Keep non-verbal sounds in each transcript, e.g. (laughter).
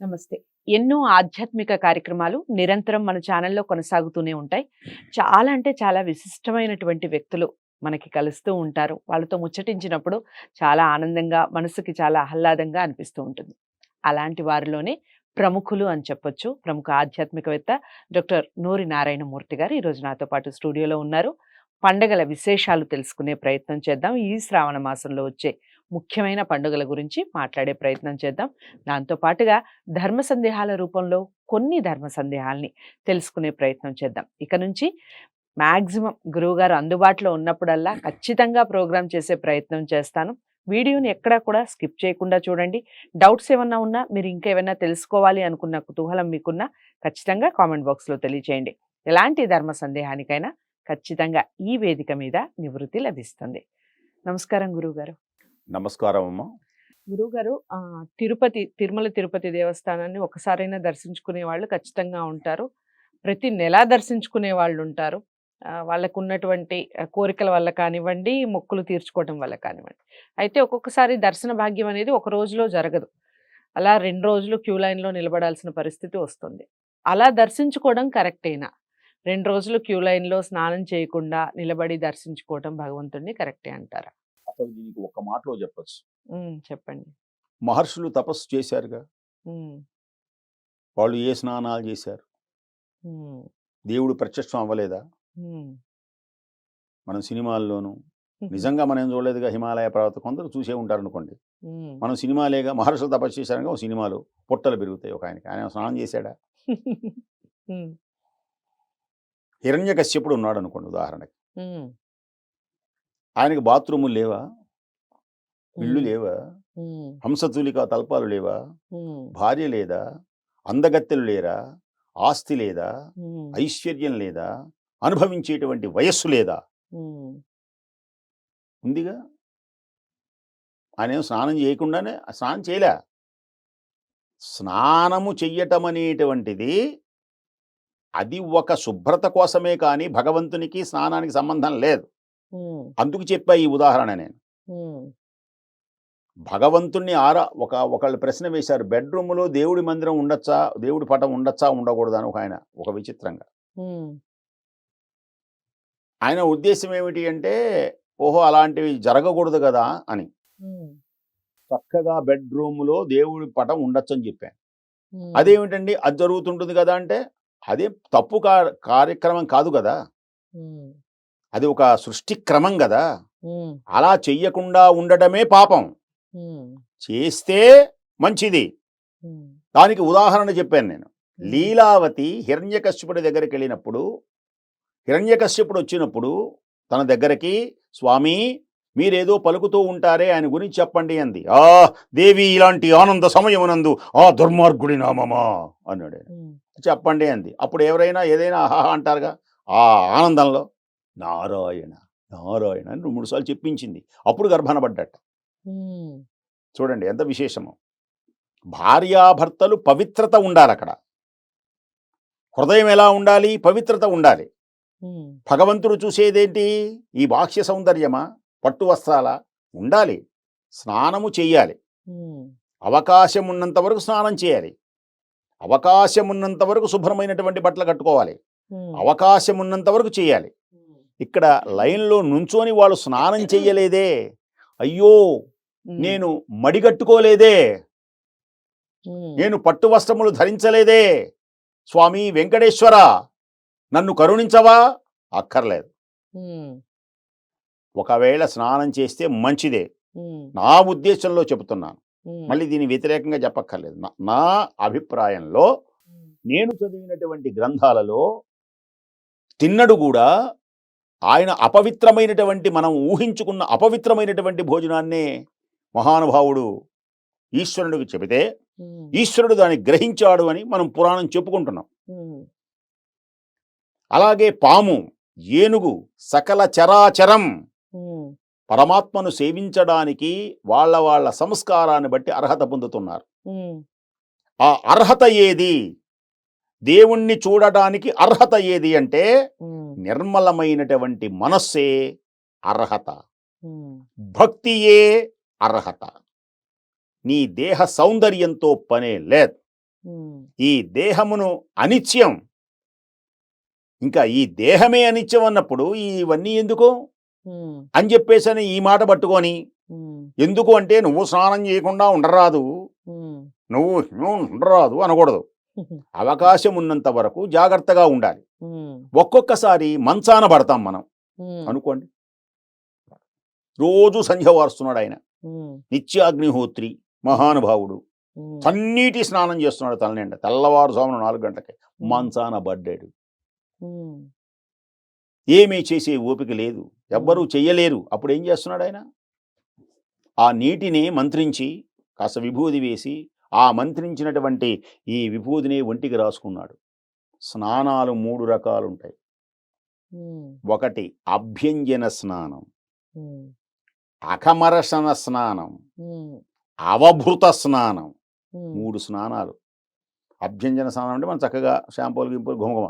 నమస్తే. ఎన్నో ఆధ్యాత్మిక కార్యక్రమాలు నిరంతరం మన ఛానల్లో కొనసాగుతూనే ఉంటాయి. చాలా అంటే చాలా విశిష్టమైనటువంటి వ్యక్తులు మనకి కలుస్తూ ఉంటారు. వాళ్ళతో ముచ్చటించినప్పుడు చాలా ఆనందంగా మనసుకి చాలా ఆహ్లాదంగా అనిపిస్తూ ఉంటుంది. అలాంటి వారిలోనే ప్రముఖులు అని చెప్పొచ్చు. ప్రముఖ ఆధ్యాత్మికవేత్త డాక్టర్ నూరి నారాయణమూర్తి గారు ఈరోజు నాతో పాటు స్టూడియోలో ఉన్నారు. పండగల విశేషాలు తెలుసుకునే ప్రయత్నం చేద్దాం. ఈ శ్రావణ మాసంలో వచ్చే ముఖ్యమైన పండుగల గురించి మాట్లాడే ప్రయత్నం చేద్దాం. దాంతో పాటుగా ధర్మ సందేహాల రూపంలో కొన్ని ధర్మ సందేహాల్ని తెలుసుకునే ప్రయత్నం చేద్దాం. ఇక నుంచి మ్యాక్సిమం గురువుగారు అందుబాటులో ఉన్నప్పుడల్లా ఖచ్చితంగా ప్రోగ్రామ్ చేసే ప్రయత్నం చేస్తాను. వీడియోని ఎక్కడా కూడా స్కిప్ చేయకుండా చూడండి. డౌట్స్ ఏమన్నా ఉన్నా మీరు ఇంకేమైనా తెలుసుకోవాలి అనుకున్న కుతూహలం మీకున్నా ఖచ్చితంగా కామెంట్ బాక్స్లో తెలియచేయండి. ఎలాంటి ధర్మ సందేహానికైనా ఖచ్చితంగా ఈ వేదిక మీద నివృత్తి లభిస్తుంది. నమస్కారం గురువుగారు. నమస్కారం అమ్మ గురువుగారు తిరుపతి తిరుమల తిరుపతి దేవస్థానాన్ని ఒకసారైనా దర్శించుకునే వాళ్ళు ఖచ్చితంగా ఉంటారు. ప్రతి నెల దర్శించుకునే వాళ్ళు ఉంటారు. వాళ్ళకు ఉన్నటువంటి కోరికల వల్ల కానివ్వండి మొక్కులు తీర్చుకోవడం వల్ల కానివ్వండి. అయితే ఒక్కొక్కసారి దర్శన భాగ్యం అనేది ఒక రోజులో జరగదు. అలా రెండు రోజులు క్యూ లైన్లో నిలబడాల్సిన పరిస్థితి వస్తుంది. అలా దర్శించుకోవడం కరెక్టేనా? రెండు రోజులు క్యూ లైన్లో స్నానం చేయకుండా నిలబడి దర్శించుకోవడం భగవంతుడిని కరెక్టే అంటారా? అసలు దీనికి ఒక మాటలో చెప్పచ్చు. చెప్పండి. మహర్షులు తపస్సు చేశారుగా. వాళ్ళు ఏ స్నానాలు చేశారు? దేవుడు ప్రత్యక్షం అవ్వలేదా. మనం సినిమాల్లోనూ నిజంగా మనం ఏం చూడలేదుగా హిమాలయ పర్వతం కొందరు చూసే ఉంటారు అనుకోండి. మనం సినిమాలేగా మహర్షులు తపస్సు చేశారుగా ఒక సినిమాలు పుట్టలు పెరుగుతాయి ఒక ఆయనకి. ఆయన స్నానం చేశాడా? (laughs) హిరణ్య కశ్యపుడు ఉన్నాడు అనుకోండి ఉదాహరణకి ఆయనకి బాత్రూములు లేవా? ఇళ్ళు లేవా? హంసతూలిక తల్పాలు లేవా? భార్య లేదా? అందగత్తెలు లేరా? ఆస్తి లేదా? ఐశ్వర్యం లేదా? అనుభవించేటువంటి వయస్సు లేదా? ఉందిగా? ఆయన ఏం స్నానం చేయకుండానే స్నానం చేయలే. స్నానము చెయ్యటం అనేటువంటిది అది ఒక శుభ్రత కోసమే కానీ భగవంతునికి స్నానానికి సంబంధం లేదు. అందుకు చెప్పా ఈ ఉదాహరణ నేను. భగవంతుణ్ణి ఆరా ఒక ఒకళ్ళు ప్రశ్న వేశారు బెడ్రూమ్లో దేవుడి మందిరం ఉండొచ్చా? దేవుడి పటం ఉండొచ్చా? ఉండకూడదా? అని ఒక ఆయన ఒక విచిత్రంగా. ఆయన ఉద్దేశం ఏమిటి అంటే ఓహో అలాంటివి జరగకూడదు కదా అని. చక్కగా బెడ్రూమ్లో దేవుడి పటం ఉండొచ్చు అని చెప్పాను అదేమిటండి? అది జరుగుతుంటుంది కదా అంటే అదే తప్పు కార్యక్రమం కాదు కదా. అది ఒక సృష్టి క్రమం కదా అలా చెయ్యకుండా ఉండటమే పాపం. చేస్తే మంచిది. దానికి ఉదాహరణ చెప్పాను నేను. లీలావతి హిరణ్యకశ్యపుడి దగ్గరికి వెళ్ళినప్పుడు హిరణ్యకశ్యపుడు వచ్చినప్పుడు తన దగ్గరికి స్వామి మీరేదో పలుకుతూ ఉంటారే ఆయన గురించి చెప్పండి అంది. ఆ దేవి ఇలాంటి ఆనంద సమయమునందు ఆ దుర్మార్గుడి నామమా? అన్నాడు చెప్పండి అంది. అప్పుడు ఎవరైనా ఏదైనా ఆహా అంటారుగా ఆ ఆనందంలో నారాయణ నారాయణ అని మూడు సార్లు చెప్పించింది. అప్పుడు గర్భనపడ్డట ఉమ్, చూడండి ఎంత విశేషము. భార్యాభర్తలు పవిత్రత ఉండాలి అక్కడ హృదయం ఎలా ఉండాలి? పవిత్రత ఉండాలి. భగవంతుడు చూసేదేంటి? ఈ బాహ్య సౌందర్యమా? పట్టు వస్త్రాల? ఉండాలి. స్నానము చెయ్యాలి. ఉమ్, అవకాశం ఉన్నంత వరకు స్నానం చేయాలి. అవకాశం ఉన్నంత వరకు శుభ్రమైనటువంటి బట్టలు కట్టుకోవాలి. అవకాశం ఉన్నంత వరకు చేయాలి. ఇక్కడ లైన్లో నుంచొని వాళ్ళు స్నానం చెయ్యలేదే. అయ్యో! నేను మడిగట్టుకోలేదే నేను పట్టు వస్త్రములు ధరించలేదే. స్వామి వెంకటేశ్వర! నన్ను కరుణించవా? అక్కర్లేదు. ఒకవేళ స్నానం చేస్తే మంచిదే. నా ఉద్దేశంలో చెబుతున్నాను. మళ్ళీ దీని వ్యతిరేకంగా చెప్పక్కర్లేదు. నా- అభిప్రాయంలో నేను చదివినటువంటి గ్రంథాలలో తిన్నడు కూడా ఆయన అపవిత్రమైనటువంటి మనం ఊహించుకున్న అపవిత్రమైనటువంటి భోజనాన్నే మహానుభావుడు ఈశ్వరుడికి చెబితే ఈశ్వరుడు దాన్ని గ్రహించాడు అని మనం పురాణం చెప్పుకుంటున్నాం. అలాగే పాము ఏనుగు సకల చరాచరం పరమాత్మను సేవించడానికి వాళ్ళ వాళ్ళ సంస్కారాన్ని బట్టి అర్హత పొందుతున్నారు. ఆ అర్హత ఏది? దేవుణ్ణి చూడడానికి అర్హత ఏది అంటే నిర్మలమైనటువంటి మనస్సే అర్హత. భక్తియే అర్హత. నీ దేహ సౌందర్యంతో పనే లేదు. ఈ దేహమును అనిత్యం. ఇంకా ఈ దేహమే అనిత్యం అన్నప్పుడు ఇవన్నీ ఎందుకు? అని చెప్పేసి అని ఈ మాట పట్టుకొని ఎందుకు అంటే నువ్వు స్నానం చేయకుండా ఉండరాదు. నువ్వు ఉండరాదు అనకూడదు. అవకాశం ఉన్నంత వరకు జాగ్రత్తగా ఉండాలి. ఒక్కొక్కసారి మంచాన పడతాం మనం. అనుకోండి. రోజు సంధ్య వారుస్తున్నాడు ఆయన. నిత్యాగ్నిహోత్రి మహానుభావుడు. సన్నీటి స్నానం చేస్తున్నాడు తలనిండా తెల్లవారుజామున నాలుగు గంటలకి మంచాన పడ్డాడు. ఏమీ చేసే ఓపిక లేదు. ఎవ్వరూ చెయ్యలేరు. అప్పుడు ఏం చేస్తున్నాడు ఆయన? ఆ నీటిని మంత్రించి కాస్త విభూది వేసి ఆ మంత్రించినటువంటి ఈ విభూదిని ఒంటికి రాసుకున్నాడు. స్నానాలు మూడు రకాలు ఉంటాయి ఒకటి అభ్యంజన స్నానం. ఉమ్, అకమరసన స్నానం. అవభృత స్నానం. మూడు స్నానాలు. అభ్యంజన స్నానం అంటే మనం చక్కగా షాంపూలు గింపులు గుమగుమ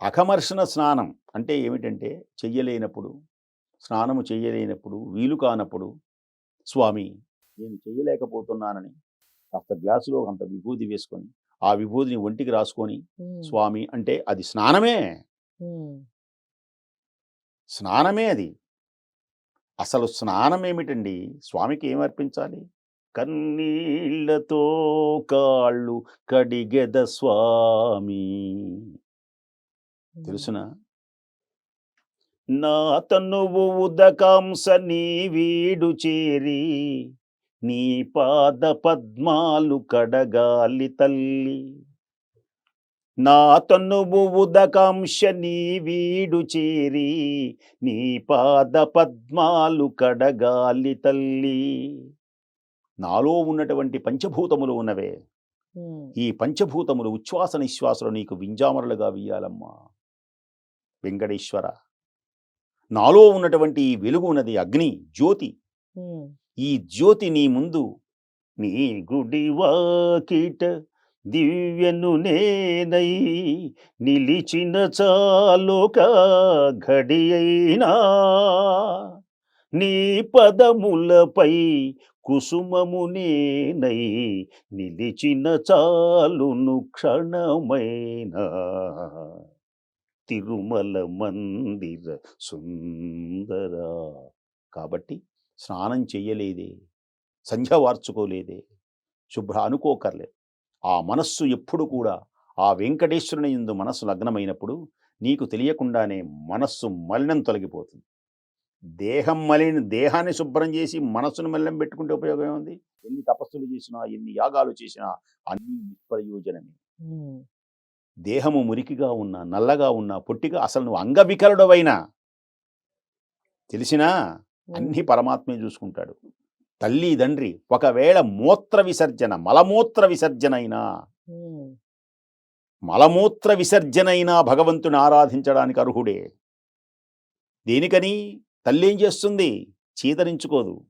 అకమర్షణ స్నానం అంటే ఏమిటంటే చెయ్యలేనప్పుడు స్నానము చెయ్యలేనప్పుడు వీలు కానప్పుడు స్వామి నేను చెయ్యలేకపోతున్నానని కాస్త గ్లాసులో అంత విభూది వేసుకొని ఆ విభూదిని ఒంటికి రాసుకొని స్వామి అంటే అది స్నానమే. స్నానమే అది. అసలు స్నానం ఏమిటండి స్వామికి ఏం అర్పించాలి? కన్నీళ్ళతో కాళ్ళు కడిగెద స్వామి. తెలుసునా? నా తనువు ఉదకాంశ నీ వీడు చేరి నీ పాద పద్మాలు కడగాలి తల్లి. నా తనువు ఉదకాంశ నీ వీడు చేరి నీ పాద పద్మాలు కడగాలి తల్లి. నాలో ఉన్నటువంటి పంచభూతములు ఉన్నవే. ఈ పంచభూతములు ఉచ్ఛ్వాస నిశ్వాసలు నీకు వింజామరలుగా వీయాలమ్మా. వెంకటేశ్వర. నాలో ఉన్నటువంటి ఈ వెలుగు ఉన్నది అగ్ని జ్యోతి. ఈ జ్యోతి నీ ముందు నీ గుడి వాకిట దివ్యను నేనై నిలిచిన చాలోక ఘడి అయినా. నీ పదములపై కుసుమము నేనై నిలిచిన చాలును క్షణమైనా. తిరుమల మందిర సుందర. కాబట్టి స్నానం చెయ్యలేదే సంధ్య వార్చుకోలేదే శుభ్ర అనుకోకర్లేదు. ఆ మనస్సు ఎప్పుడు కూడా ఆ వెంకటేశ్వరుని ఎందు మనస్సు లగ్నమైనప్పుడు నీకు తెలియకుండానే మనస్సు మలినం తొలగిపోతుంది. దేహం మలిన దేహాన్ని శుభ్రం చేసి మనస్సును మలినం పెట్టుకుంటే ఉపయోగం ఏముంది? ఎన్ని తపస్సులు చేసినా ఎన్ని యాగాలు చేసినా అన్ని నిష్ప్రయోజనమే. దేహము మురికిగా ఉన్నా నల్లగా ఉన్నా పొట్టిగా అసలు నువ్వు అంగవికలుడవైనా తెలిసినా అన్ని పరమాత్మే చూసుకుంటాడు. తల్లి తండ్రి ఒకవేళ మూత్ర విసర్జన మలమూత్ర విసర్జన అయినా మలమూత్ర విసర్జన అయినా భగవంతుని ఆరాధించడానికి అర్హుడే. దేనికని తల్లి ఏం చేస్తుంది? చీదరించుకోదు.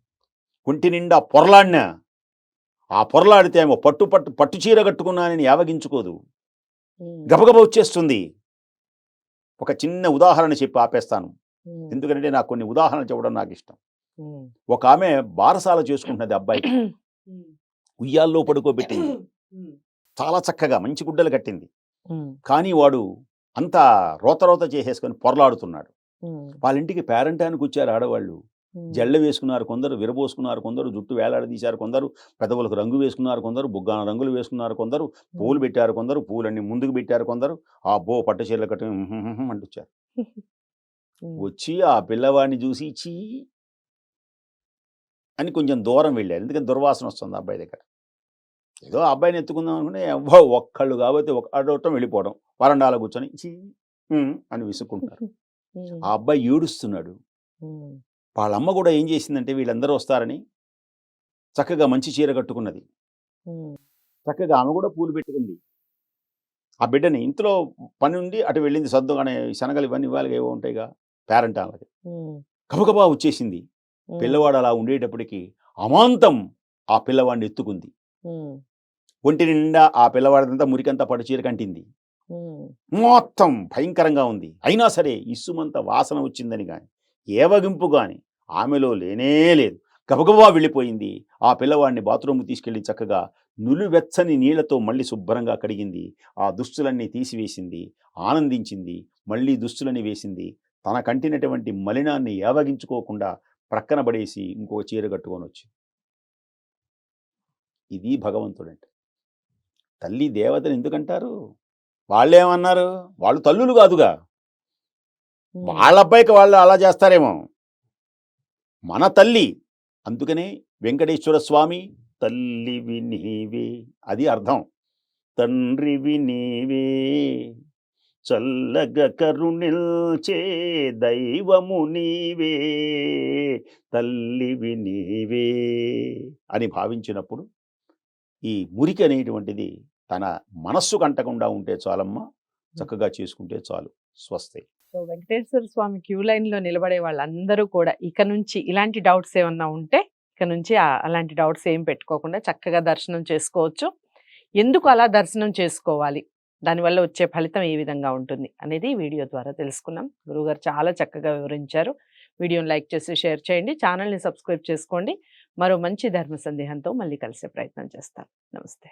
కుంటి నిండా పొరలాడినా ఆ పొరలాడితే ఏమో పట్టు పట్టు పట్టు చీర కట్టుకున్నానని యావగించుకోదు. గబగబ వచ్చేస్తుంది. ఒక చిన్న ఉదాహరణ చెప్పి ఆపేస్తాను. ఎందుకంటే నాకు కొన్ని ఉదాహరణలు చెప్పడం నాకు ఇష్టం ఒక ఆమె బారసాల చేసుకుంటున్నది అబ్బాయి. ఉయ్యాల్లో పడుకోబెట్టింది. చాలా చక్కగా మంచి గుడ్డలు కట్టింది. కానీ వాడు అంతా రోత రోత చేసేసుకొని పొరలాడుతున్నాడు. వాళ్ళ ఇంటికి పేరంటానికి వచ్చారు ఆడవాళ్ళు. జళ్ళ వేసుకున్నారు కొందరు విరబోసుకున్నారు కొందరు జుట్టు వేలాడదీశారు కొందరు పెదవులకు రంగు వేసుకున్నారు కొందరు బుగ్గాన రంగులు వేసుకున్నారు కొందరు పూలు పెట్టారు కొందరు పూలన్నీ ముందుకు పెట్టారు కొందరు. ఆ బో పట్టు చీరలు కట్టి అంటుచ్చారు. (laughs) వచ్చి ఆ పిల్లవాడిని చూసి చీ అని కొంచెం దూరం వెళ్ళారు. ఎందుకంటే దుర్వాసన వస్తుంది అబ్బాయి దగ్గర. ఏదో అబ్బాయిని ఎత్తుకుందాం అనుకుంటే ఎవ్వ ఒక్కళ్ళు కాబట్టి ఒక అడవటం వెళ్ళిపోవడం. వరండాలో కూర్చొని చీ అని విసుక్కుంటారు. (laughs) ఆ అబ్బాయి ఏడుస్తున్నాడు. ఉమ్, వాళ్ళ అమ్మ కూడా ఏం చేసిందంటే వీళ్ళందరూ వస్తారని చక్కగా మంచి చీర కట్టుకున్నది. చక్కగా ఆమె కూడా పూలు పెట్టుకుంది. ఆ బిడ్డని ఇంట్లో పని ఉండి అటు వెళ్ళింది సర్దుగానే శనగలు ఇవన్నీ ఇవ్వాలి ఏవో ఉంటాయిగా. పేరెంట్ ఉమ్, గబగబా వచ్చేసింది. పిల్లవాడు అలా ఉండేటప్పటికి అమాంతం ఆ పిల్లవాడిని ఎత్తుకుంది. ఒంటి నిండా ఆ పిల్లవాడిదంతా మురికంతా పట్టు చీర కంటింది. మొత్తం భయంకరంగా ఉంది. అయినా సరే ఇసుమంత వాసన వచ్చిందని కానీ ఏవగింపు కానీ ఆమెలో లేనే లేదు. గబగబా వెళ్ళిపోయింది. ఆ పిల్లవాడిని బాత్రూమ్ తీసుకెళ్ళి చక్కగా నులివెచ్చని నీళ్ళతో మళ్ళీ శుభ్రంగా కడిగింది. ఆ దుస్తులన్నీ తీసివేసింది. ఆనందించింది. మళ్ళీ దుస్తులని వేసింది. తన కంటినటువంటి మలినాన్ని ఏవగించుకోకుండా ప్రక్కన పడేసి ఇంకో చీర కట్టుకొని వచ్చింది ఇది భగవంతుడంటే. తల్లి దేవతని ఎందుకంటారు? వాళ్ళేమన్నారు? వాళ్ళు తల్లులు కాదుగా. ఉమ్. వాళ్ళ అబ్బాయికి వాళ్ళు అలా చేస్తారేమో. మన తల్లి. అందుకనే వెంకటేశ్వర స్వామి తల్లివి నీవే అది అర్థం. తండ్రివి నీవే. చల్లగ కరుణిల్చే దైవము నీవే తల్లివి నీవే అని భావించినప్పుడు ఈ మురికి అనేటువంటిది తన మనస్సు కంటకుండా ఉంటే చాలమ్మా చక్కగా చేసుకుంటే చాలు స్వస్తి సో వెంకటేశ్వర స్వామి క్యూ లైన్లో నిలబడే వాళ్ళందరూ కూడా ఇక నుంచి ఇలాంటి డౌట్స్ ఏమన్నా ఉంటే ఇక నుంచి అలాంటి డౌట్స్ ఏం పెట్టుకోకుండా చక్కగా దర్శనం చేసుకోవచ్చు. ఎందుకు అలా దర్శనం చేసుకోవాలి? దానివల్ల వచ్చే ఫలితం ఏ విధంగా ఉంటుంది అనేది వీడియో ద్వారా తెలుసుకున్నాం. గురువుగారు చాలా చక్కగా వివరించారు. వీడియోని లైక్ చేసి షేర్ చేయండి. ఛానల్ని సబ్స్క్రైబ్ చేసుకోండి. మరో మంచి ధర్మ సందేహంతో మళ్ళీ కలిసే ప్రయత్నం చేస్తాను. నమస్తే.